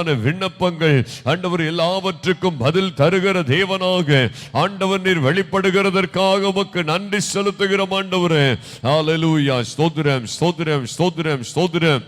மாதிரியான விண்ணப்பங்கள் ஆண்டவர் எல்லாவற்றுக்கும் பதில் தருகிற தேவனாக ஆண்டவர் நீர் வெளிப்படுகிறதற்காக உமக்கு நன்றி செலுத்துகிறோம் ஆண்டவரே. ஹalleluya ஸ்தோத்திரம் ஸ்தோத்திரம் ஸ்தோத்திரம் ஸ்தோத்திரம்.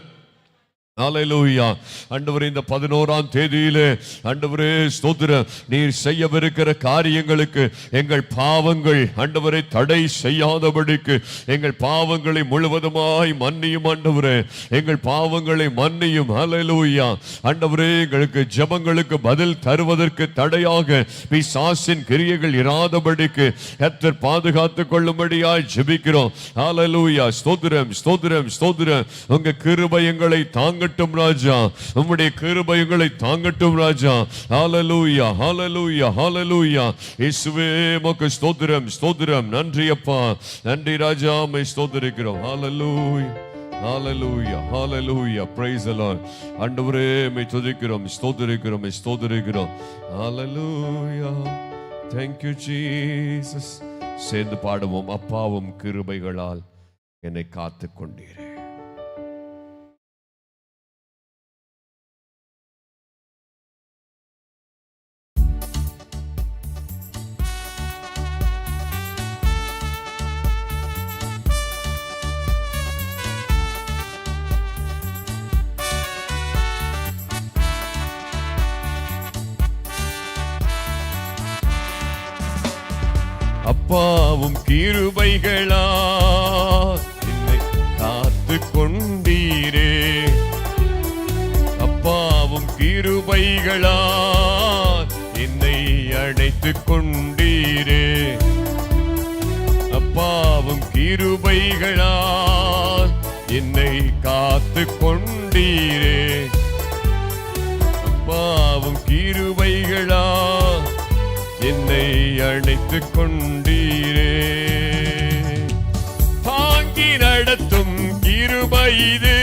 ஹalleluya ஆண்டவரே இந்த பதினோராம் தேதியிலே அண்டவரே ஸ்தோத்திரம். நீர் செய்யவிருக்கிற காரியங்களுக்கு எங்கள் பாவங்கள் அண்டவரை தடை செய்யாதபடிக்கு எங்கள் பாவங்களை முழுவதுமாய் மன்னியும் ஆண்டவரே. எங்கள் பாவங்களை மன்னியும். ஹalleluya அண்டவரே எங்களுக்கு ஜெபங்களுக்கு பதில் தருவதற்கு தடையாக பிசாசின் கிரியைகள் இராதபடிக்கு எத்தர் பாதுகாத்துக் கொள்ளும்படியாய் ஜெபிக்கிறோம். ஹalleluya ஸ்தோத்திரம் ஸ்தோத்திரம் ஸ்தோத்திரம். உங்க கிருபை எங்களை தாங்கட்டும் ராஜா. உம்முடைய கிருபை எங்களை தாங்கட்டும் ராஜா. ஹalleluya ஹalleluya ஹalleluya இயேசுவே உமக்கு ஸ்தோத்திரம் ஸ்தோத்திரம். நன்றி அப்பா. நன்றி ராஜா மை ஸ்தோத்திரிக்கிறோம். ஹalleluya ஹalleluya ஹalleluya praise the lord. ஆண்டவரே மை துதிக்கிறோம் ஸ்தோத்திரிக்கிறோம் மை ஸ்தோத்திரிக்கிறோம். ஹalleluya thank you jesus. சேர்ந்து பாடுவோம். அப்பாவும் கிருபைகளால் என்னை காத்து கொண்டீர் கிருபைகளா என்னை காத்து கொண்டீரே அப்பாவும் கிருபைகளா என்னை அழைத்து கொண்டீரே அப்பாவும் கிருபைகளா என்னை காத்து கொண்டீரே அப்பாவும் கிருபைகளா என்னை அழைத்து கொண்டீரே நடத்தும் கிருபை இது.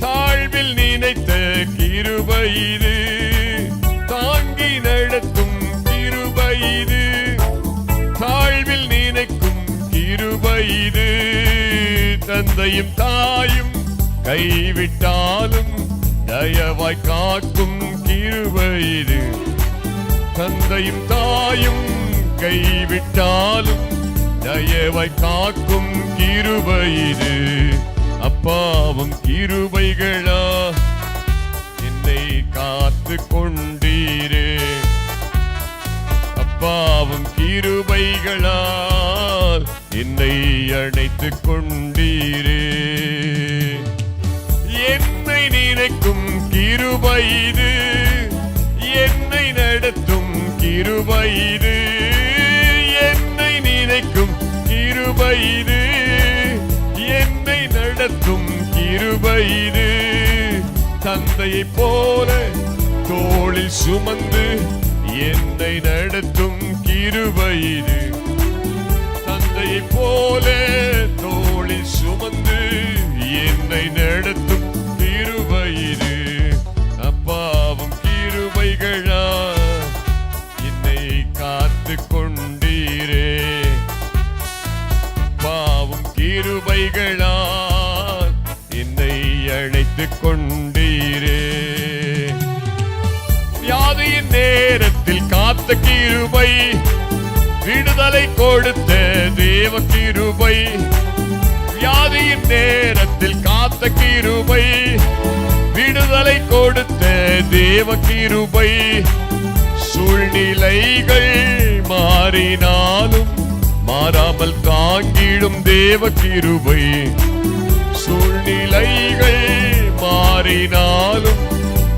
தாழ்வில் நினைத்த கிருபை இது. தாங்கி நடத்தும் கிருபை இது. தாழ்வில் நினைக்கும் கிருபை இது. தந்தையும் தாயும் கைவிட்டாலும் தயவாய் காக்கும் கிருபை இது. தந்தையும் தாயும் கைவிட்டாலும் தயவை காக்கும் கிருபை இது. அப்பாவும் கிருபைகளா என்னை காத்து கொண்டீரே. அப்பாவும் கிருபைகளால் என்னை அழைத்து கொண்டீரே. என்னை நினைக்கும் கிருபை இது. என்னை நடத்தும் கிருபை கிருபை இது தந்தையைப் போல தோளில் சுமந்து என்னை நடத்தும் கிருபை இது. தந்தையைப் போல தோளில் சுமந்து என்னை நடத்தும் கிருபை இது. அப்பாவும் கிருபைகளா என்னை காத்து கொண்டீரே. பாவும் கிருபைகளா நேரத்தில் கிருபை விடுதலை கொடுத்த தேவ கிருபை வியாதியின் நேரத்தில் காத்த கிருபை விடுதலை கொடுத்த தேவ கிருபை சூழ்நிலைகள் மாறினாலும் மாறாமல் தாங்கிடும் தேவ கிருபை சூழ்நிலைகள் மாறினாலும்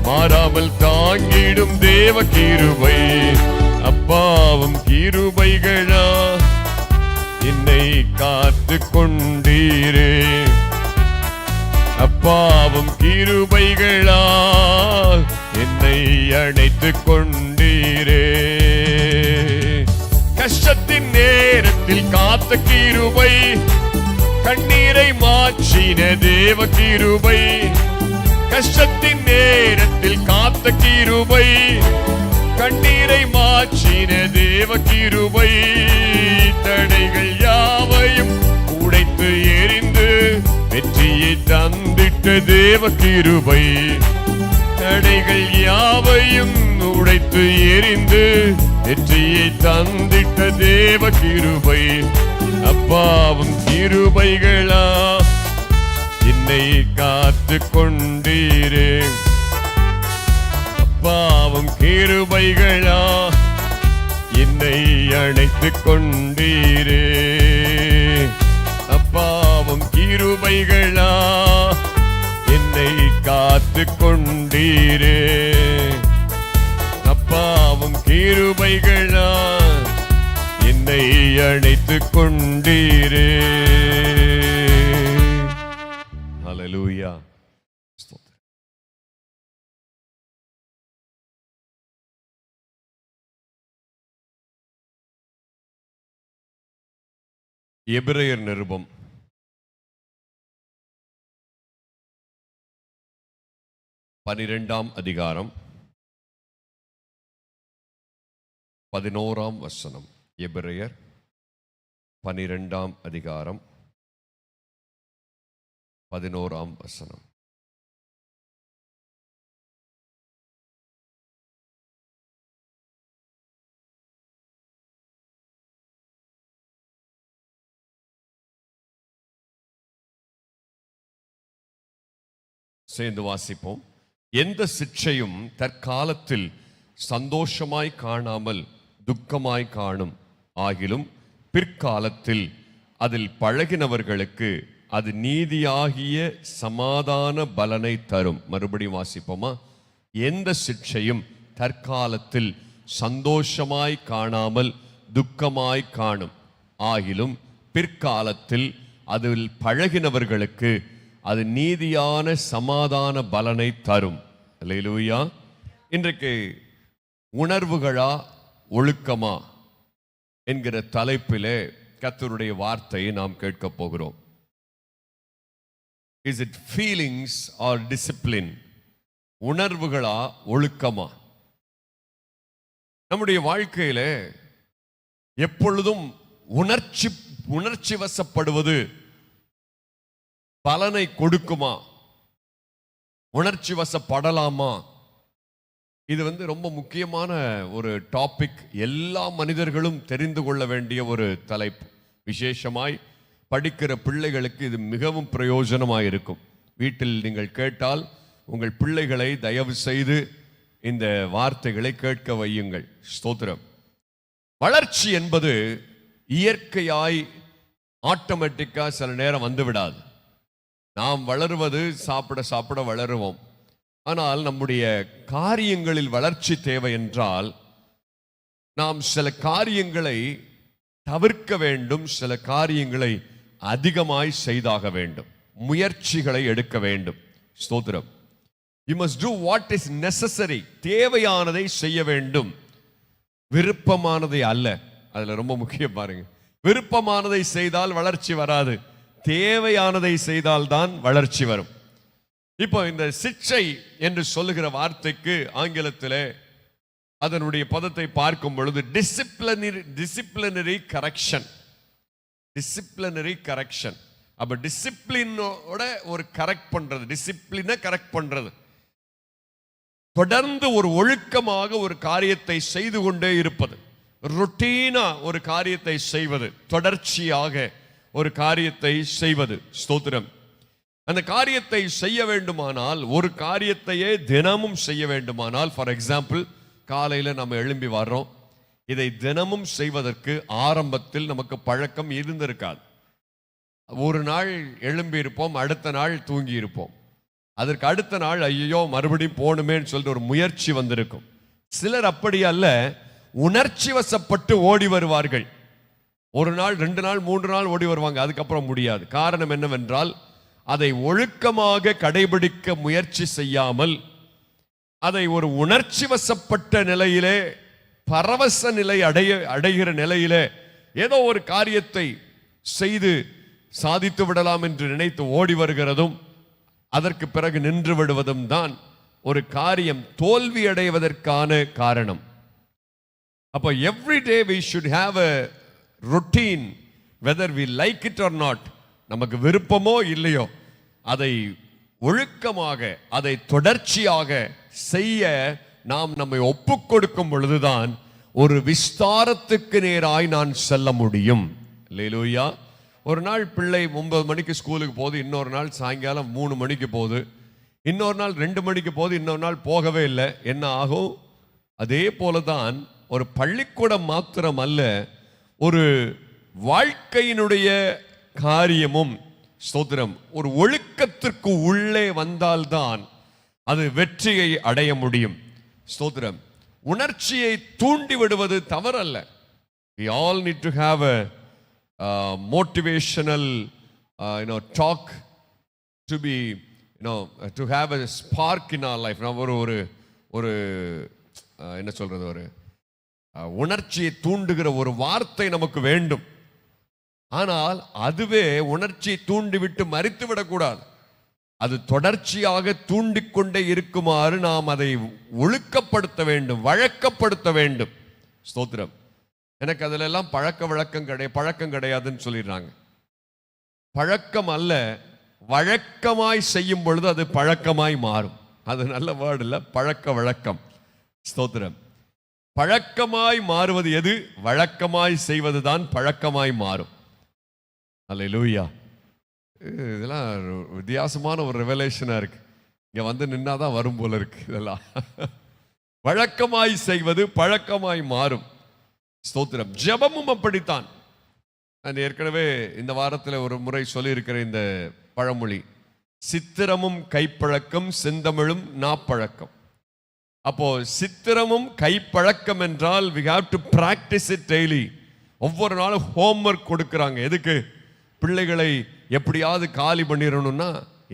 மாறாமல் தாங்கிடும் தேவ கிருபை பாவம் கிருபைகளா என்னை காத்து கொண்டீரே. அப்பாவும் கிருபைகளா என்னை அழைத்து கொண்டீரே. கஷ்டத்தின் நேரத்தில் காத்த கிருபை கண்ணீரை மாற்றின தேவ கிருபை கஷ்டத்தின் நேரத்தில் காத்த கிருபை கண்ணீரை மாற்றின தேவ கிருபை. தடைகள் யாவையும் உடைத்து எரிந்து வெற்றியை தந்திட்ட தேவ கிருபை. தடைகள் யாவையும் உடைத்து எரிந்து வெற்றியை தந்திட்ட தேவ கிருபை. அப்பாவும் கிருபைகளா என்னை காத்து கொண்டீரே பாவம் கிருபைகளா என்னை அணைத்துக் கொண்டீரே. அப்பாவும் கிருபைகளா என்னை காத்து கொண்டீரே. அப்பாவும் கிருபைகளா என்னை அணைத்துக் கொண்டீரே. ஹalleluya எபிரேயர் நிருபம். பனிரெண்டாம் அதிகாரம். பதினோராம் வசனம். எபிரேயர் பனிரெண்டாம் அதிகாரம். பதினோராம் வசனம். சேர்ந்து வாசிப்போம். எந்த சிற்றையும் தற்காலத்தில் சந்தோஷமாய் காணாமல் துக்கமாய் காணும். ஆகிலும் பிற்காலத்தில் அதில் பழகினவர்களுக்கு அது நீதியாகிய சமாதான பலனை தரும். மறுபடியும் வாசிப்போமா? எந்த சிக்ஷையும் தற்காலத்தில் சந்தோஷமாய் காணாமல் துக்கமாய் காணும். ஆகிலும் பிற்காலத்தில் அதில் பழகினவர்களுக்கு அது நீதியான சமாதான பலனை தரும். லூயா இன்றைக்கு உணர்வுகளா ஒழுக்கமா என்கிற தலைப்பிலே கர்த்தருடைய வார்த்தையை நாம் கேட்கப் போகிறோம். Is it feelings or discipline உணர்வுகளா ஒழுக்கமா? நம்முடைய வாழ்க்கையில எப்பொழுதும் உணர்ச்சி உணர்ச்சி வசப்படுவது பலனை கொடுக்குமா? உணர்ச்சி வசப்படலாமா இது வந்து ரொம்ப முக்கியமான ஒரு டாபிக் எல்லா மனிதர்களும் தெரிந்து கொள்ள வேண்டிய ஒரு தலைப்பு. விசேஷமாய் படிக்கிற பிள்ளைகளுக்கு இது மிகவும் பிரயோஜனமாக இருக்கும். வீட்டில் நீங்கள் கேட்டால் உங்கள் பிள்ளைகளை தயவு செய்து இந்த வார்த்தைகளை கேட்க வையுங்கள். ஸ்தோத்திரம். வளர்ச்சி என்பது இயற்கையாய் ஆட்டோமேட்டிக்காக சில நேரம் வந்து விடாது நாம் வளருவது சாப்பிட சாப்பிட வளருவோம். ஆனால் நம்முடைய காரியங்களில் வளர்ச்சி தேவை என்றால் நாம் சில காரியங்களை தவிர்க்க வேண்டும் சில காரியங்களை அதிகமாய் செய்தாக வேண்டும் முயற்சிகளை எடுக்க வேண்டும். ஸ்தோத்திரம். You must do what is necessary தேவையானதை செய்ய வேண்டும். விருப்பமானதை அல்ல. அதில் ரொம்ப முக்கியம் பாருங்க. விருப்பமானதை செய்தால் வளர்ச்சி வராது. தேவையானதை செய்தால்தான் வளர்ச்சி வரும். இப்போ இந்த சிக்ஷை என்று சொல்லுகிற வார்த்தைக்கு ஆங்கிலத்தில் அதனுடைய பதத்தை பார்க்கும் பொழுது disciplinary disciplinary correction disciplinary correction அப்போ டிசிப்ளினோட ஒரு கரெக்ட் பண்ணுறது டிசிப்ளினை கரெக்ட் பண்ணுறது தொடர்ந்து ஒரு ஒழுக்கமாக ஒரு காரியத்தை செய்து கொண்டே இருப்பது. ரொட்டீனாக ஒரு காரியத்தை செய்வது தொடர்ச்சியாக ஒரு காரியத்தை செய்வது. ஸ்தோத்திரம். அந்த காரியத்தை செய்ய வேண்டுமானால் ஒரு காரியத்தையே தினமும் செய்ய வேண்டுமானால் ஃபார் எக்ஸாம்பிள் காலையில் நம்ம எழும்பி வர்றோம். இதை தினமும் செய்வதற்கு ஆரம்பத்தில் நமக்கு பழக்கம் இருந்திருக்காது. ஒரு நாள் எழும்பி இருப்போம் அடுத்த நாள் தூங்கி இருப்போம். அதற்கு அடுத்த நாள் ஐயோ மறுபடியும் போகணுமேன்னு சொல்லிட்டு ஒரு முயற்சி வந்திருக்கும். சிலர் அப்படி அல்ல உணர்ச்சி வசப்பட்டு ஓடி வருவார்கள். ஒரு நாள் ரெண்டு நாள் மூன்று நாள் ஓடி வருவாங்க. அதுக்கப்புறம் முடியாது. காரணம் என்னவென்றால் அதை ஒழுக்கமாக கடைபிடிக்க முயற்சி செய்யாமல் அதை ஒரு உணர்ச்சி வசப்பட்ட நிலையிலே பரவச நிலை அடைய அடைகிற நிலையிலே ஏதோ ஒரு காரியத்தை செய்து சாதித்து விடலாம் என்று நினைத்து ஓடி வருகிறதும் அதற்கு பிறகு நின்று விடுவதும் தான் ஒரு காரியம் தோல்வி அடைவதற்கான காரணம். அப்போ every day we should have a routine whether we like it or not நமக்கு விருப்பமோ இல்லையோ அதை ஒழுக்கமாக அதை தொடர்ச்சியாக செய்ய நாம் நம்மை ஒப்பு கொடுக்கும் பொழுதுதான் ஒரு விஸ்தாரத்துக்கு நேராய் நான் செல்ல முடியும். லேலூயா ஒரு நாள் பிள்ளை ஒன்பது மணிக்கு ஸ்கூலுக்கு போகுது இன்னொரு நாள் சாயங்காலம் மூணு மணிக்கு போகுது. இன்னொரு நாள் ரெண்டு மணிக்கு போகுது இன்னொரு நாள் போகவே இல்லை. என்ன ஆகும்? அதே போல தான் ஒரு பள்ளிக்கூடம் மாத்திரம் அல்ல ஒரு வாழ்க்கையினுடைய காரியமும் ஸ்தோத்திரம் ஒரு ஒழுக்கத்திற்கு உள்ளே வந்தால்தான் அது வெற்றியை அடைய முடியும். ஸ்தோத்திரம். உணர்ச்சியை தூண்டி விடுவது தவறல்ல. We all need to have a motivational you know talk to be you know to have a spark in our life நான் ஒரு ஒரு uh, என்ன சொல்கிறது ஒரு உணர்ச்சியை தூண்டுகிற ஒரு வார்த்தை நமக்கு வேண்டும். ஆனால் அதுவே உணர்ச்சியை தூண்டிவிட்டு மறித்து விடக்கூடாது. அது தொடர்ச்சியாக தூண்டிக்கொண்டே இருக்குமாறு நாம் அதை ஒழுக்கப்படுத்த வேண்டும் வழக்கப்படுத்த வேண்டும். ஸ்தோத்திரம். எனக்கு அதிலெல்லாம் பழக்க வழக்கம் கிடையாது பழக்கம் கிடையாதுன்னு சொல்லிடுறாங்க. பழக்கம் அல்ல வழக்கமாய் செய்யும் பொழுது அது பழக்கமாய் மாறும். அது நல்ல வேர்டு இல்லை பழக்க வழக்கம். ஸ்தோத்திரம். பழக்கமாய் மாறுவது எது? வழக்கமாய் செய்வதுதான் பழக்கமாய் மாறும். அல்ல லூயா இதெல்லாம் வித்தியாசமான ஒரு ரெவலேஷனாக இருக்கு. இங்கே வந்து நின்னாதான் வரும் போல இருக்கு இதெல்லாம். வழக்கமாய் செய்வது பழக்கமாய் மாறும். ஸ்தோத்திரம். ஜெபமும் அப்படித்தான். நான் ஏற்கனவே இந்த வாரத்தில் ஒரு முறை சொல்லியிருக்கிற இந்த பழமொழி. சித்திரமும் கைப்பழக்கம் செந்தமிழும் நாப்பழக்கம். அப்போ சித்திரமும் கைப்பழக்கம் என்றால் we have to practice it daily ஒவ்வொரு நாளும் ஹோம்ஒர்க் கொடுக்குறாங்க. எதுக்கு? பிள்ளைகளை எப்படியாவது காலி பண்ணிடணும்னா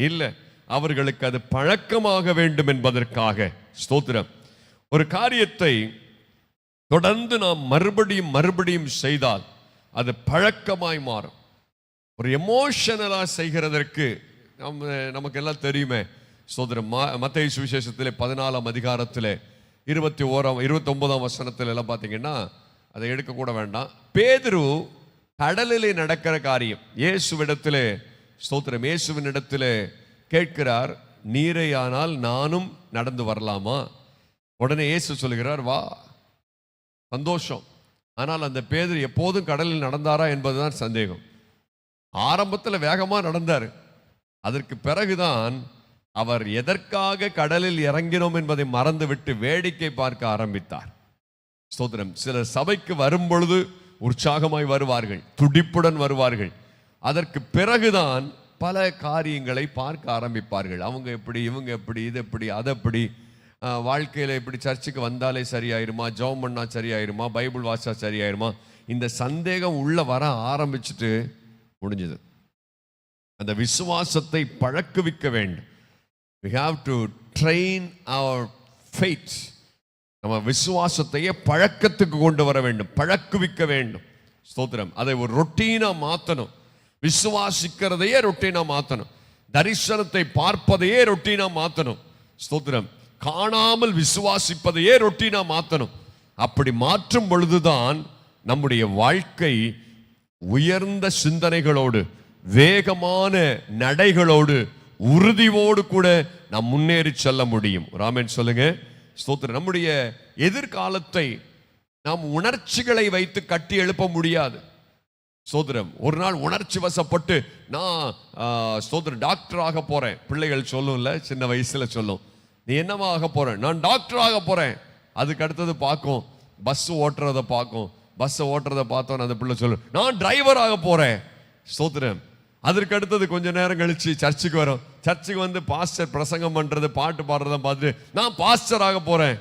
இல்லை அவர்களுக்கு அது பழக்கமாக வேண்டும் என்பதற்காக. ஸ்தோத்திரம். ஒரு காரியத்தை தொடர்ந்து நாம் மறுபடியும் மறுபடியும் செய்தால் அது பழக்கமாய் மாறும். ஒரு எமோஷனலாக செய்கிறதற்கு நம்ம நமக்கு எல்லாம் தெரியுமே சோதரம் மத்திய சுவிசேஷத்தில் பதினாலாம் அதிகாரத்தில் இருபத்தி ஓராம் இருபத்தி ஒன்பதாம் எல்லாம் பார்த்தீங்கன்னா அதை எடுக்கக்கூட வேண்டாம். பேதுரு கடலிலே நடக்கிற காரியம். இயேசுவிடத்திலே ஸ்தோத்திரம் இயேசுவின் இடத்திலே கேட்கிறார் நீரையானால் நானும் நடந்து வரலாமா? உடனே இயேசு சொல்லுகிறார் வா. சந்தோஷம். ஆனால் அந்த பேதர் எப்போதும் கடலில் நடந்தாரா என்பதுதான் சந்தேகம். ஆரம்பத்தில் வேகமாக நடந்தார். அதற்கு பிறகுதான் அவர் எதற்காக கடலில் இறங்கினோம் என்பதை மறந்துவிட்டு வேடிக்கை பார்க்க ஆரம்பித்தார். ஸ்தோத்திரம் சில சபைக்கு வரும்பொழுது உற்சாகமாய் வருவார்கள் துடிப்புடன் வருவார்கள். அதற்கு பிறகுதான் பல காரியங்களை பார்க்க ஆரம்பிப்பார்கள். அவங்க எப்படி இவங்க எப்படி இது எப்படி அது எப்படி ஆஹ், வாழ்க்கையில இப்படி சர்ச்சுக்கு வந்தாலே சரியாயிருமா ஜெபம் பண்ணா சரியாயிருமா பைபிள் வாசா சரியாயிருமா இந்த சந்தேகம் உள்ள வர ஆரம்பிச்சுட்டு முடிஞ்சது. அந்த விசுவாசத்தை பழக்குவிக்க வேண்டும். We have to train our faith நம்ம விசுவாசத்தையே பழக்கத்துக்கு கொண்டு வர வேண்டும். பழக்குவிக்க வேண்டும். ஸ்தோத்திரம். அதை ஒரு ரொட்டீனாக மாற்றணும் விசுவாசிக்கிறதையே ரொட்டீனாக மாற்றணும் தரிசனத்தை பார்ப்பதையே ரொட்டீனாக மாற்றணும் ஸ்தோத்திரம். காணாமல் விசுவாசிப்பதையே ரொட்டீனாக மாற்றணும் அப்படி மாற்றும் பொழுதுதான் நம்முடைய வாழ்க்கை உயர்ந்த சிந்தனைகளோடு வேகமான நடைகளோடு உறுதியோடு கூட நாம் முன்னேறி செல்ல முடியும். ராமன் சொல்லுங்க. ஸ்தோத்திரம். நம்முடைய எதிர்காலத்தை நாம் உணர்ச்சிகளை வைத்து கட்டி எழுப்ப முடியாது. சோதரம் ஒரு நாள் உணர்ச்சி வசப்பட்டு நான் சோதரம் டாக்டர் ஆக போறேன். பிள்ளைகள் சொல்லும்ல சின்ன வயசுல சொல்லும். நீ என்னவா ஆக போகிறேன் நான் டாக்டர் ஆக போறேன். அதுக்கு அடுத்தது பார்க்கும். பஸ் ஓட்டுறதை பார்க்கும். பஸ்ஸை ஓட்டுறதை பார்த்தோன்னு அந்த பிள்ளை சொல்லும். நான் டிரைவர் ஆக போறேன். சோதரம் அதற்கு அடுத்தது கொஞ்ச நேரம் கழிச்சு சர்ச்சுக்கு வரும். சர்ச்சுக்கு வந்து பாஸ்டர் பிரசங்கம் பண்ணுறது பாட்டு பாடுறத பார்த்துட்டு நான் பாஸ்டர் ஆக போறேன்.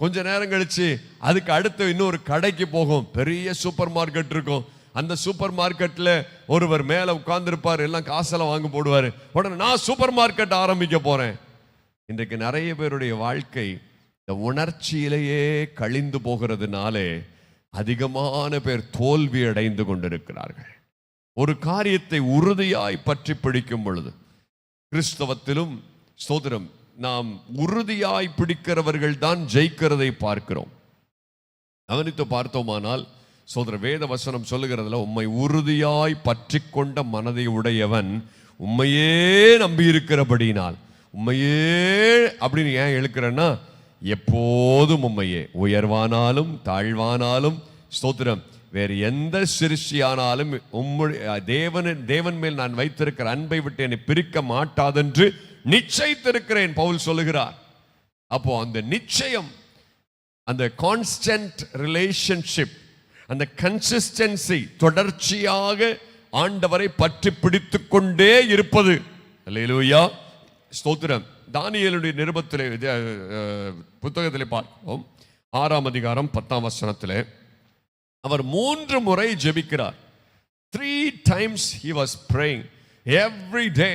கொஞ்ச நேரம் கழிச்சு அதுக்கு அடுத்து இன்னொரு கடைக்கு போகும். பெரிய சூப்பர் மார்க்கெட் இருக்கும். அந்த சூப்பர் மார்க்கெட்டில் ஒருவர் மேலே உட்காந்துருப்பார் எல்லாம் காசெல்லாம் வாங்க போடுவார். உடனே நான் சூப்பர் மார்க்கெட் ஆரம்பிக்க போறேன். இன்றைக்கு நிறைய பேருடைய வாழ்க்கை இந்த உணர்ச்சியிலேயே கழிந்து போகிறதுனாலே அதிகமான பேர் தோல்வி அடைந்து கொண்டிருக்கிறார்கள். ஒரு காரியத்தை உறுதியாய் பற்றி பிடிக்கும் பொழுது கிறிஸ்தவத்திலும் ஸ்தோத்திரம் நாம் உறுதியாய் பிடிக்கிறவர்கள் தான் ஜெயிக்கிறதை பார்க்கிறோம். கவனித்து பார்த்தோமானால் சோதர வேத வசனம் சொல்லுகிறதுல உண்மை உறுதியாய் பற்றி கொண்ட மனதை உடையவன் உண்மையே நம்பி இருக்கிறபடினால் உண்மையே அப்படின்னு ஏன் எழுக்கிறேன்னா எப்போதும் உண்மையே உயர்வானாலும் தாழ்வானாலும் ஸ்தோத்திரம் வேறு எந்த சிருஷ்டியானாலும் உம்முடைய தேவன் தேவன் மேல் நான் வைத்திருக்கிற அன்பை விட்டு என்னை பிரிக்க மாட்டாதென்று நிச்சயித்திருக்கிறேன் பவுல் சொல்லுகிறார். அப்போ அந்த நிச்சயம் அந்த கான்ஸ்டன்ட் ரிலேஷன்ஷிப் அந்த கன்சிஸ்டன்சி தொடர்ச்சியாக ஆண்டவரை பற்றி பிடித்து கொண்டே இருப்பது. அல்லேலூயா ஸ்தோத்திரம். தானியலுடைய நிருபத்தில் புத்தகத்தில் பார்ப்போம். ஆறாம் அதிகாரம் பத்தாம் வசனத்தில். அவர் மூன்று முறை ஜெபிக்கிறார். Three times he was praying every day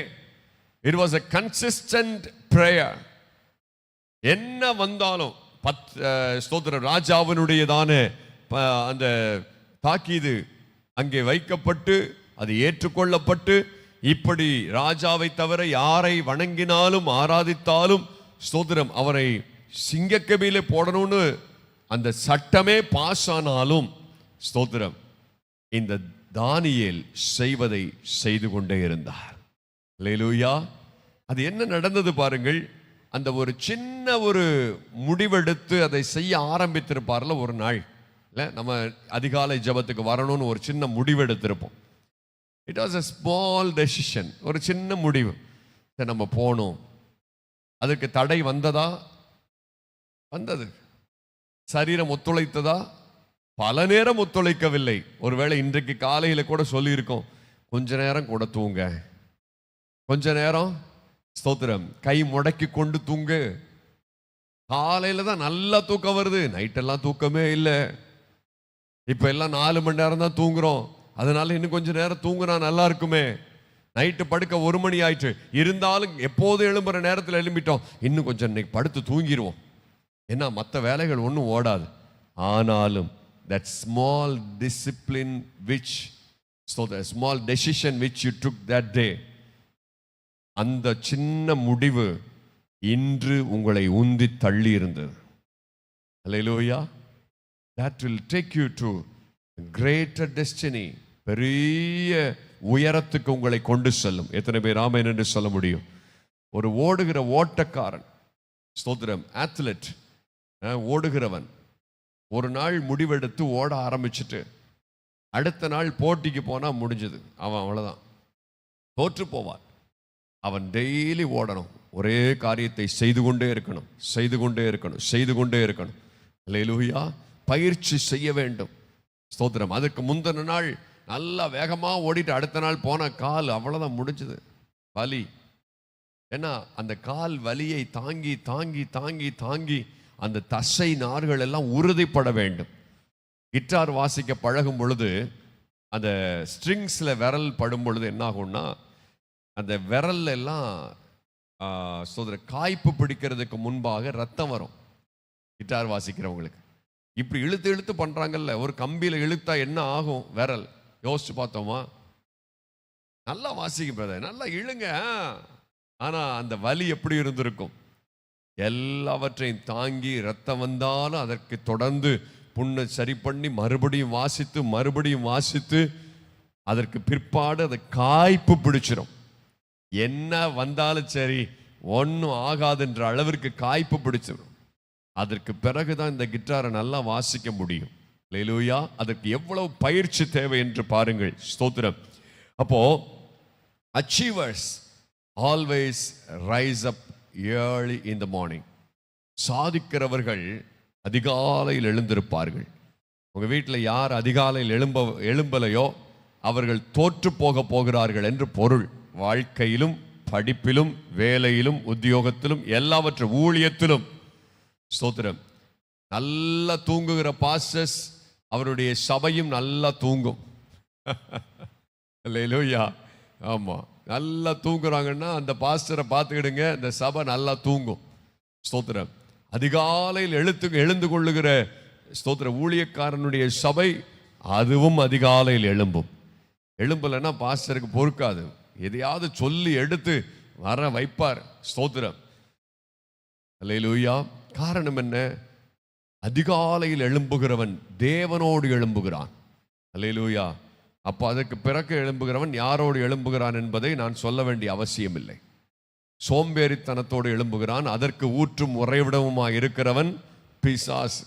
it was a consistent prayer என்ன வந்தாலும் பத் ஸ்தோத்திர ராஜாவினுடையதான அந்த தாக்கீது அங்கே வைக்கப்பட்டு அது ஏற்றுக்கொள்ளப்பட்டு இப்படி ராஜாவை தவிர யாரை வணங்கினாலும் ஆராதித்தாலும் ஸ்தோத்திரம் அவரை சிங்கக்கபிலே போடணும்னு அந்த சட்டமே பாஸ் ஆனாலும் ஸ்தோத்திரம். இந்த தானியேல் செய்வதை செய்து கொண்டே இருந்தார். லேலூயா அது என்ன நடந்தது பாருங்கள். அந்த ஒரு சின்ன ஒரு முடிவெடுத்து அதை செய்ய ஆரம்பித்திருப்பார்ல ஒரு நாள். இல்லை நம்ம அதிகாலை ஜெபத்துக்கு வரணும்னு ஒரு சின்ன முடிவெடுத்திருப்போம். It was a small decision ஒரு சின்ன முடிவு. சரி நம்ம போனோம். அதுக்கு தடை வந்ததா? வந்தது. சரீரம் ஒத்துழைத்ததா? பல நேரம் ஒத்துழைக்கவில்லை. ஒருவேளை இன்றைக்கு காலையில் கூட சொல்லியிருக்கோம் கொஞ்ச நேரம் கூட தூங்க. கொஞ்ச நேரம் ஸ்தோத்திரம். கை முடக்கி கொண்டு தூங்கு. காலையில் தான் நல்லா தூக்கம் வருது. நைட்டெல்லாம் தூக்கமே இல்லை. இப்போ எல்லாம் நாலு மணி நேரம் தான் தூங்குறோம். அதனால இன்னும் கொஞ்சம் நேரம் தூங்குனா நல்லா இருக்குமே. நைட்டு படுக்க ஒரு மணி ஆயிட்டு இருந்தாலும் எப்போது எழும்புற நேரத்தில் எழும்பிட்டோம். இன்னும் கொஞ்சம் இன்னைக்கு படுத்து தூங்கிடுவோம் ஏன்னா மற்ற வேலைகள் ஒன்றும் ஓடாது. ஆனாலும் that small discipline which so the small decision which you took that day அந்த சின்ன முடிவு இன்று உங்களை உந்தி தள்ளி இருந்தது அல்லேலூயா that will take you to greater destiny. பெரிய உயரத்துக்கு உங்களை கொண்டு செல்லும். எத்தனை பேர் ராமன் என்று சொல்ல முடியும்? ஒரு ஓடுகிற ஓட்டக்காரன் ஸ்தோத்திரம் ஆத்லெட் ஓடுகிறவன் ஒரு நாள் முடிவெடுத்து ஓட ஆரம்பிச்சுட்டு அடுத்த நாள் போட்டிக்கு போனால் முடிஞ்சது. அவன் அவ்வளோதான் தோற்று போவான். அவன் டெய்லி ஓடணும். ஒரே காரியத்தை செய்து கொண்டே இருக்கணும். செய்து கொண்டே இருக்கணும். செய்து கொண்டே இருக்கணும். அல்லேலூயா பயிற்சி செய்ய வேண்டும். ஸ்தோத்திரம். அதுக்கு முந்தின நாள் நல்லா வேகமாக ஓடிட்டு அடுத்த நாள் போன கால் அவ்வளோதான் முடிஞ்சது. வலி. ஏன்னா அந்த கால் வலியை தாங்கி தாங்கி தாங்கி தாங்கி அந்த தசை நார்கள் எல்லாம் உறுதிப்பட வேண்டும். கிட்டார் வாசிக்க பழகும் பொழுது அந்த ஸ்ட்ரிங்ஸில் விரல் படும் பொழுது என்ன ஆகும்னா அந்த விரல் எல்லாம் சோதர காய்ப்பு பிடிக்கிறதுக்கு முன்பாக ரத்தம் வரும் கிட்டார் வாசிக்கிறவங்களுக்கு. இப்படி இழுத்து இழுத்து பண்ணுறாங்கல்ல ஒரு கம்பியில் இழுத்தா என்ன ஆகும் விரல்? யோசிச்சு பார்த்தோமா? நல்லா வாசிக்க பிரதர் நல்லா இழுங்க ஆனால் அந்த வலி எப்படி இருந்திருக்கும்? எல்லாவற்றையும் தாங்கி ரத்தம் வந்தாலும் அதற்கு தொடர்ந்து புண்ணை சரி பண்ணி மறுபடியும் வாசித்து மறுபடியும் வாசித்து அதற்கு பிற்பாடு அதை காய்ப்பு பிடிச்சிடும் என்ன வந்தாலும் சரி ஒன்றும் ஆகாதுன்ற அளவிற்கு காய்ப்பு பிடிச்சிடும் அதற்கு பிறகு தான் இந்த கிட்டாரை நல்லா வாசிக்க முடியும். லேலூயா அதற்கு எவ்வளவு பயிற்சி தேவை என்று பாருங்கள். ஸ்தோத்திரம். அப்போ achievers always rise up early in the morning சாதிக்கிறவர்கள் அதிகாலையில் எழுந்திருப்பார்கள். உங்கள் வீட்டில் யார் அதிகாலையில் எழும்ப எழும்பலையோ அவர்கள் தோற்று போக போகிறார்கள் என்று பொருள். வாழ்க்கையிலும் படிப்பிலும் வேலையிலும் உத்தியோகத்திலும் எல்லாவற்றும் ஊழியத்திலும். ஸ்தோத்திரம் நல்லா தூங்குகிற பாஸ்டர்ஸ் அவருடைய சபையும் நல்லா தூங்கும். அல்லேலூயா ஆமாம் நல்லா தூங்குறாங்கன்னா அந்த பாஸ்டரை பார்த்துக்கிடுங்க இந்த சபை நல்லா தூங்கும். ஸ்தோத்திரம். அதிகாலையில் எழுத்து எழுந்து கொள்ளுகிற ஸ்தோத்திர ஊழியக்காரனுடைய சபை அதுவும் அதிகாலையில் எழும்பும். எழும்பலைன்னா பாஸ்டருக்கு பொறுக்காது. எதையாவது சொல்லி எடுத்து வர வைப்பார் ஸ்தோத்திரம். அல்லையிலூயா காரணம் என்ன? அதிகாலையில் எழும்புகிறவன் தேவனோடு எழும்புகிறான். அல்லையிலூயா அப்போ அதற்கு பிறகு எழும்புகிறவன் யாரோடு எழும்புகிறான் என்பதை நான் சொல்ல வேண்டிய அவசியமில்லை. சோம்பேறித்தனத்தோடு எழும்புகிறான் அதற்கு ஊற்றும் உறைவிடவுமாய் இருக்கிறவன் பிசாஸ்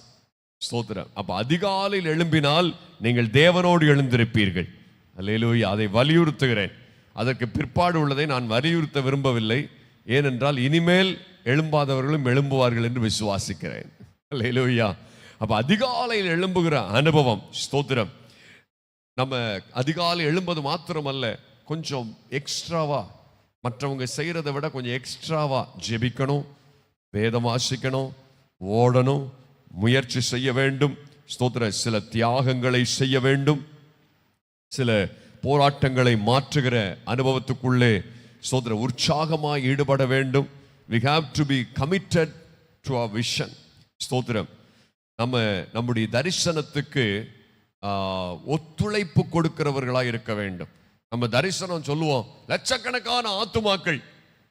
ஸ்தோத்திரம். அப்போ அதிகாலையில் எழும்பினால் நீங்கள் தேவனோடு எழுந்திருப்பீர்கள். அல்லேலூயா அதை வலியுறுத்துகிறேன். அதற்கு பிற்பாடு உள்ளதை நான் வலியுறுத்த விரும்பவில்லை. ஏனென்றால் இனிமேல் எழும்பாதவர்களும் எழும்புவார்கள் என்று விசுவாசிக்கிறேன். அல்லேலூயா. அப்போ அதிகாலையில் எழும்புகிற அனுபவம் ஸ்தோத்திரம். நம்ம அதிகாலை எழும்பது மாத்திரமல்ல கொஞ்சம் எக்ஸ்ட்ராவா மற்றவங்க செய்கிறத விட கொஞ்சம் எக்ஸ்ட்ராவா ஜெபிக்கணும் வேதம் வாசிக்கணும் ஓடணும் முயற்சி செய்ய வேண்டும் ஸ்தோத்திர சில தியாகங்களை செய்ய வேண்டும் சில போராட்டங்களை மாற்றுகிற அனுபவத்துக்குள்ளே ஸ்தோத்திர உற்சாகமாக ஈடுபட வேண்டும். We have to be committed to a vision ஸ்தோத்திரம் நம்ம நம்முடைய தரிசனத்துக்கு ஒத்துழைப்பு கொடுக்கிறவர்களாக இருக்க வேண்டும். நம்ம தரிசனம் சொல்லுவோம். லட்சக்கணக்கான ஆத்துமாக்கள்.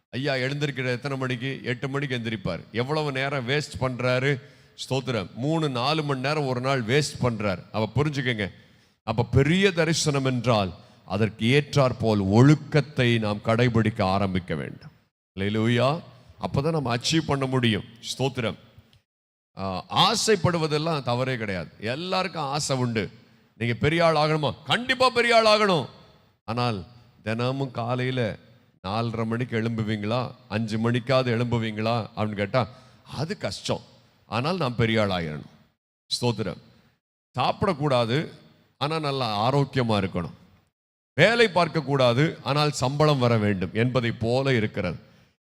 ஐயா எழுந்திருக்கிற எத்தனை மணிக்கு? எட்டு மணிக்கு எந்திரிப்பார். எவ்வளவு நேரம் வேஸ்ட் பண்ணுறாரு ஸ்தோத்திரம். மூணு நாலு மணி நேரம் ஒரு நாள் வேஸ்ட் பண்ணுறார் அவள் புரிஞ்சுக்கங்க. அப்போ பெரிய தரிசனம் என்றால் அதற்கு ஏற்றாற் போல் ஒழுக்கத்தை நாம் கடைபிடிக்க ஆரம்பிக்க வேண்டும். லூயா அப்பதான் நம்ம அச்சீவ் பண்ண முடியும். ஸ்தோத்திரம். ஆசைப்படுவதெல்லாம் தவறே கிடையாது. எல்லாருக்கும் ஆசை உண்டு. நீங்கள் பெரிய ஆள் ஆகணுமா? கண்டிப்பாக பெரிய ஆள் ஆகணும். ஆனால் தினமும் காலையில் நாலரை மணிக்கு எழும்புவீங்களா? அஞ்சு மணிக்காவது எழும்புவீங்களா? அப்படின்னு கேட்டால் அது கஷ்டம். ஆனால் நான் பெரிய ஆள் ஆகிடணும் ஸ்தோத்திரம். சாப்பிடக்கூடாது ஆனால் நல்லா ஆரோக்கியமாக இருக்கணும். வேலை பார்க்கக்கூடாது ஆனால் சம்பளம் வர வேண்டும் என்பதை போல இருக்கிறது.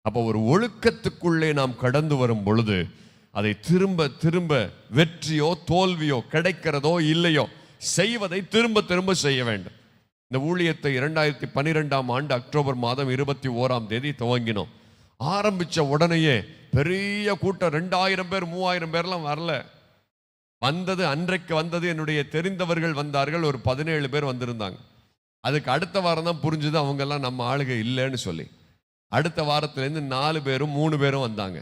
அப்போ ஒரு ஒழுக்கத்துக்குள்ளே நாம் கடந்து வரும் பொழுது அதை திரும்ப திரும்ப வெற்றியோ தோல்வியோ கிடைக்கிறதோ இல்லையோ செய்வதை திரும்ப திரும்ப செய்ய வேண்டும். இந்த ஊழியத்தை இரண்டாயிரத்தி பன்னிரெண்டாம் ஆண்டு அக்டோபர் மாதம் இருபத்தி ஓராம் தேதி துவங்கினோம். ஆரம்பிச்ச உடனேயே பெரிய கூட்டம் ரெண்டாயிரம் பேர் மூவாயிரம் பேர்லாம் வரல. வந்தது அன்றைக்கு வந்தது என்னுடைய தெரிந்தவர்கள் வந்தார்கள் ஒரு பதினேழு பேர் வந்திருந்தாங்க. அதுக்கு அடுத்த வாரம் தான் புரிஞ்சுது அவங்கெல்லாம் நம்ம ஆளுக இல்லைன்னு சொல்லி. அடுத்த வாரத்துலேருந்து நாலு பேரும் மூணு பேரும் வந்தாங்க.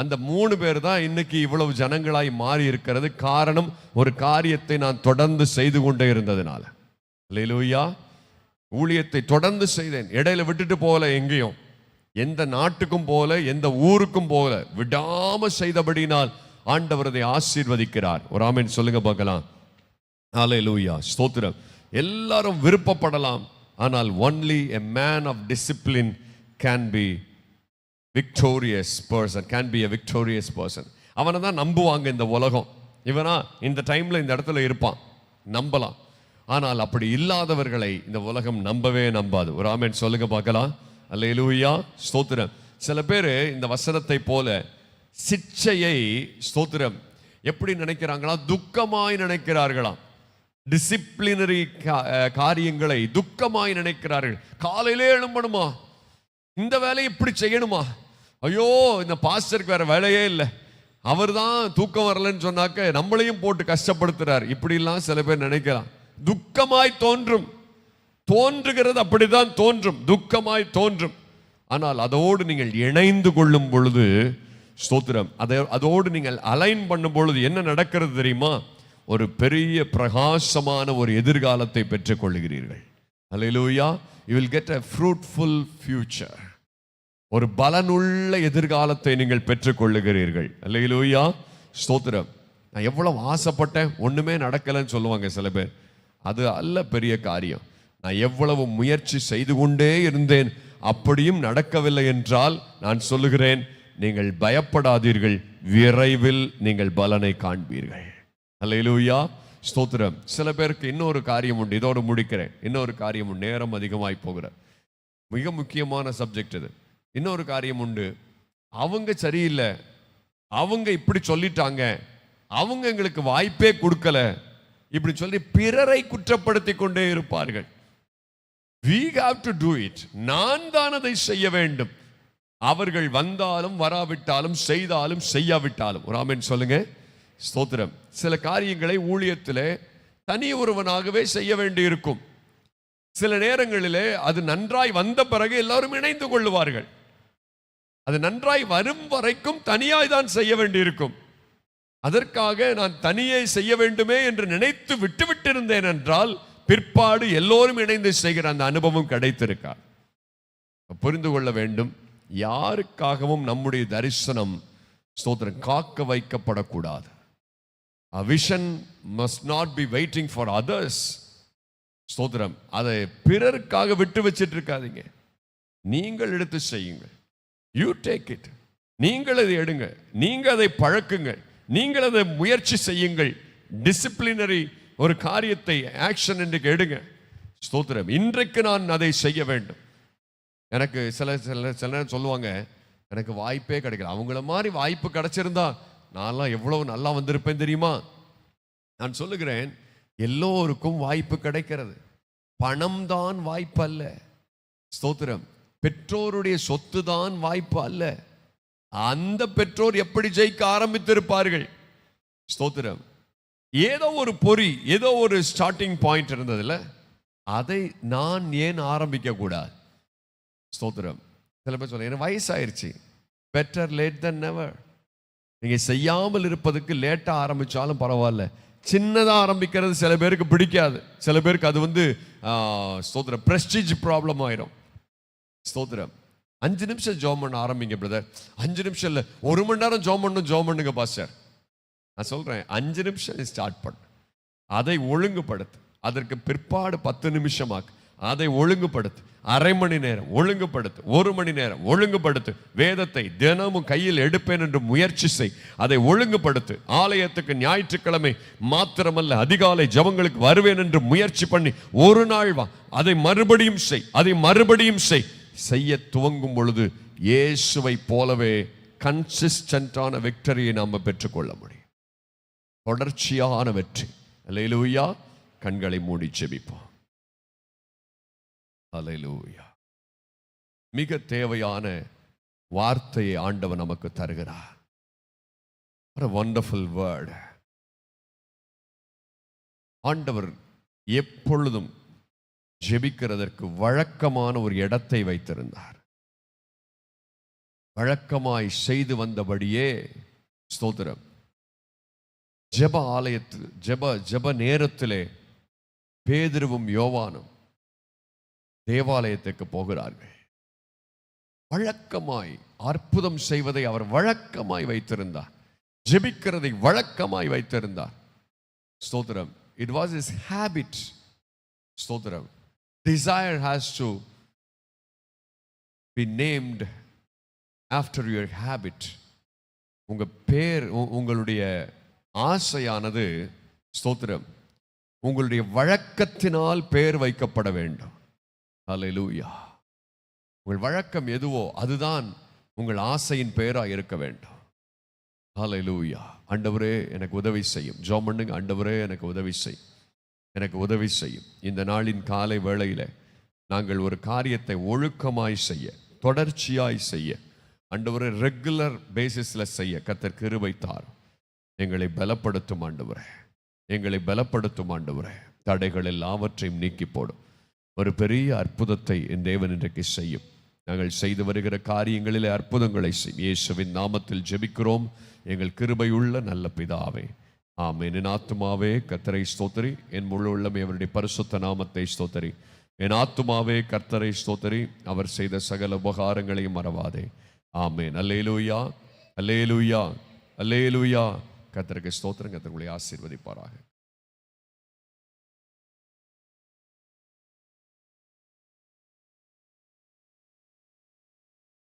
அந்த மூணு பேர் தான் இன்னைக்கு இவ்வளவு ஜனங்களாய் மாறி இருக்கிறது. காரணம் ஒரு காரியத்தை நான் தொடர்ந்து செய்து கொண்டே இருந்ததுனால. லூயா ஊழியத்தை தொடர்ந்து செய்தேன். இடையில விட்டுட்டு போகல எங்கேயும். எந்த நாட்டுக்கும் போல எந்த ஊருக்கும் போல விடாம செய்தபடினால் ஆண்டவர் அதை ஆசீர்வதிக்கிறார். ஒரு ஆமீன் சொல்லுங்க பார்க்கலாம். லூயா ஸ்தோத்திரம். எல்லாரும் விருப்பப்படலாம். ஆனால் only a man of discipline can be victorious person can be a victorious person அவனை தான் நம்புவாங்க இந்த உலகம். இவனா இந்த டைமில் இந்த இடத்துல இருப்பான். நம்பலாம். ஆனால் அப்படி இல்லாதவர்களை இந்த உலகம் நம்பவே நம்பாது. ஒரு ஆமேன் சொல்லுங்க பார்க்கலாம். அல்லேலூயா. ஸ்தோத்திரம். சில பேர் இந்த வசனத்தை போல சிச்சையை ஸ்தோத்திரம். எப்படி நினைக்கிறாங்களா? துக்கமாய் நினைக்கிறார்களாம். டிசிப்ளினரி காரியங்களை துக்கமாய் நினைக்கிறார்கள். காலையிலே எழும்பணுமா? இந்த வேலையை இப்படி செய்யணுமா? ஐயோ இந்த பாஸ்டருக்கு வேற வேலையே இல்லை. அவர் தான் தூக்கம் வரலன்னு சொன்னாக்க நம்மளையும் போட்டு கஷ்டப்படுத்துறார். இப்படிலாம் சில பேர் நினைக்கலாம். துக்கமாய் தோன்றும். தோன்றுகிறது அப்படிதான் தோன்றும். துக்கமாய் தோன்றும். ஆனால் அதோடு நீங்கள் இணைந்து கொள்ளும் பொழுது ஸ்தோத்திரம் அதை அதோடு நீங்கள் அலைன் பண்ணும் பொழுது என்ன நடக்கிறது தெரியுமா? ஒரு பெரிய பிரகாசமான ஒரு எதிர்காலத்தை பெற்றுக்கொள்கிறீர்கள் hallelujah you will get a fruitful future ஒரு பலனுள்ள எதிர்காலத்தை நீங்கள் பெற்றுக்கொள்ளுகிறீர்கள். அல்லேலூயா. ஸ்தோத்திரம். நான் எவ்வளவு ஆசைப்பட்டேன் ஒன்றுமே நடக்கலைன்னு சொல்லுவாங்க சில பேர். அது அல்ல பெரிய காரியம். நான் எவ்வளவு முயற்சி செய்து கொண்டே இருந்தேன் அப்படியும் நடக்கவில்லை என்றால் நான் சொல்லுகிறேன் நீங்கள் பயப்படாதீர்கள் விரைவில் நீங்கள் பலனை காண்பீர்கள். அல்லையிலூயா ஸ்தோத்திரம். சில பேருக்கு இன்னொரு காரியம் உண்டு. இதோடு முடிக்கிறேன். இன்னொரு காரியம் உண்டு. நேரம் அதிகமாய் போகிற. மிக முக்கியமான சப்ஜெக்ட் இது. இன்னொரு காரியம் உண்டு. அவங்க சரியில்லை. அவங்க இப்படி சொல்லிட்டாங்க. அவங்க எங்களுக்கு வாய்ப்பே கொடுக்கல. இப்படி சொல்லி பிறரை குற்றப்படுத்தி கொண்டே இருப்பார்கள். We have to do it நான் தான் அதை செய்ய வேண்டும். அவர்கள் வந்தாலும் வராவிட்டாலும் செய்தாலும் செய்யாவிட்டாலும். ஒரு சொல்லுங்க. ஸ்தோத்திரம். சில காரியங்களை ஊழியத்திலே தனி ஒருவனாகவே செய்ய வேண்டி இருக்கும் சில நேரங்களிலே அது நன்றாய் வந்த பிறகு எல்லாரும் இணைந்து கொள்ளுவார்கள். அது நன்றாய் வரும் வரைக்கும் தனியாய் தான் செய்ய வேண்டியிருக்கும். அதற்காக நான் தனியே செய்ய வேண்டுமே என்று நினைத்து விட்டுவிட்டிருந்தேன் என்றால் பிற்பாடு எல்லோரும் இணைந்து செய்கிற அந்த அனுபவம் கிடைத்திருக்கா? புரிந்து கொள்ள வேண்டும். யாருக்காகவும் நம்முடைய தரிசனம் ஸ்தோத்திரம் காக்க வைக்கப்படக்கூடாது. A vision must not be waiting for others ஸ்தோத்திரம் அதை பிறருக்காக விட்டு வச்சிட்டு இருக்காதீங்க நீங்கள் எடுத்து செய்யுங்கள். யூ டேக் இட் நீங்கள் அதை எடுங்க. நீங்கள் அதை பழக்குங்க நீங்கள் அதை முயற்சி செய்யுங்கள். டிசிப்ளினரி ஒரு காரியத்தை ஆக்ஷன் இன்றைக்கு எடுங்க. ஸ்தோத்திரம். இன்றைக்கு நான் அதை செய்ய வேண்டும். எனக்கு சில சில சில நேரம் சொல்லுவாங்க எனக்கு வாய்ப்பே கிடைக்கல. அவங்கள மாதிரி வாய்ப்பு கிடைச்சிருந்தா நான்லாம் எவ்வளவு நல்லா வந்திருப்பேன் தெரியுமா? நான் சொல்லுகிறேன் எல்லோருக்கும் வாய்ப்பு கிடைக்கிறது. பணம் தான் வாய்ப்பு அல்ல ஸ்தோத்திரம். பெற்றோருடைய சொத்து தான் வாய்ப்பு அல்ல. அந்த பெற்றோர் எப்படி ஜெயிக்க ஆரம்பித்திருப்பார்கள்? ஸ்தோத்திரம். ஏதோ ஒரு பொறி ஏதோ ஒரு ஸ்டார்டிங் பாயிண்ட் இருந்ததுல அதை நான் ஏன் ஆரம்பிக்க கூடாது? ஸ்தோத்திரம். சில பேர் சொல்ல எனக்கு வயசாயிருச்சு. பெட்டர் லேட் தன் நெவர் நீங்கள் செய்யாமல் இருப்பதுக்கு லேட்டாக ஆரம்பித்தாலும் பரவாயில்ல. சின்னதாக ஆரம்பிக்கிறது சில பேருக்கு பிடிக்காது. சில பேருக்கு அது வந்து ஸ்தோத்திரம் ப்ரெஸ்டீஜ் ப்ராப்ளம் ஆயிரும். ஸ்தோத்திரம். அஞ்சு நிமிஷம் ஜோம் பண்ண ஆரம்பிங்க பிரதர் அஞ்சு நிமிஷம் இல்லை ஒரு மணி நேரம் ஜோம் பண்ணும் ஜோம் பண்ணுங்க பாஸ்டர் நான் சொல்கிறேன் அஞ்சு நிமிஷம் ஸ்டார்ட் பண்ணு. அதை ஒழுங்குபடுத்து. அதற்கு பிற்பாடு பத்து நிமிஷமாக்கு. அதை ஒழுங்குபடுத்து. அரை மணி நேரம் ஒழுங்குபடுத்து. ஒரு மணி நேரம் ஒழுங்குபடுத்து. வேதத்தை தினமும் கையில் எடுப்பேன் என்று முயற்சி செய். அதை ஒழுங்குபடுத்து. ஆலயத்துக்கு ஞாயிற்றுக்கிழமை மாத்திரமல்ல அதிகாலை ஜபங்களுக்கு வருவேன் என்று முயற்சி பண்ணி ஒரு நாள் வா. அதை மறுபடியும் செய். அதை மறுபடியும் செய். செய்ய துவங்கும் பொழுது இயேசுவை போலவே கன்சிஸ்டன்டான விக்டரியை நாம் பெற்றுக்கொள்ள முடியும். தொடர்ச்சியான வெற்றி. அல்லேலூயா கண்களை மூடி ஜெபிப்போம். அல்லேலூயா மிக தேவையான வார்த்தையை ஆண்டவர் நமக்கு தருகிறார். வண்டர்ஃபுல் வேர்டு ஆண்டவர் எப்பொழுதும் ஜெபிக்கிறதற்கு வழக்கமான ஒரு இடத்தை வைத்திருந்தார். வழக்கமாய் செய்து வந்தபடியே ஸ்தோத்திரம். ஜெப ஆலயத்தில் ஜெப ஜெப நேரத்திலே பேதிருவும் யோவானும் தேவாலயத்துக்கு போகிறார்கள். வழக்கமாய் அற்புதம் செய்வதை அவர் வழக்கமாய் வைத்திருந்தார். ஜெபிக்கிறதை வழக்கமாய் வைத்திருந்தார். ஸ்தோத்திரம். இட் வாஸ் இஸ் ஹேபிட் ஸ்தோத்திரம். Desire has to be named after your habit. உங்க பேர் உ- உங்களுடைய ஆசையானது ஸ்தோத்திரம் உங்களுடைய வழக்கத்தினால் பெயர் வைக்கப்பட வேண்டும். அலையலூயா உங்கள் வழக்கம் எதுவோ அதுதான் உங்கள் ஆசையின் பெயராக இருக்க வேண்டும். அலையலூயா ஆண்டவரே எனக்கு உதவி செய்யும். ஜோம் பண்ணுங்க ஆண்டவரே எனக்கு உதவி செய்யும் எனக்கு உதவி செய்யும். இந்த நாளின் காலை வேளையில நாங்கள் ஒரு காரியத்தை ஒழுக்கமாய் செய்ய தொடர்ச்சியாய் செய்ய ஆண்டவரை ரெகுலர் பேசிஸில் செய்ய கத்தர் கிருபை தாரும் எங்களை பலப்படுத்தும் ஆண்டவரே. எங்களை பலப்படுத்தும் ஆண்டவரே. தடைகள் எல்லாவற்றையும் நீக்கி போடும். ஒரு பெரிய அற்புதத்தை என் தேவன் இன்றைக்கு செய்யும். நாங்கள் செய்து வருகிற காரியங்களிலே அற்புதங்களை செய்யும். இயேசுவின் நாமத்தில் ஜெபிக்கிறோம். எங்கள் கிருபையுள்ள நல்ல பிதாவே. ஆம் என் ஆத்துமாவே கத்தரை ஸ்தோத்தரி. என் முழு உள்ளமே அவருடைய பரிசுத்த நாமத்தை ஸ்தோத்தரி. என் ஆத்துமாவே கர்த்தரை ஸ்தோத்தரி. அவர் செய்த சகல உபகாரங்களையும் மறவாதே. ஆமே அல்லேலூயா. அல்லேலூயா. அல்லேலூயா. கத்தருக்கு ஸ்தோத்திரம் கர்த்தர் ஆசீர்வதிப்பாராக.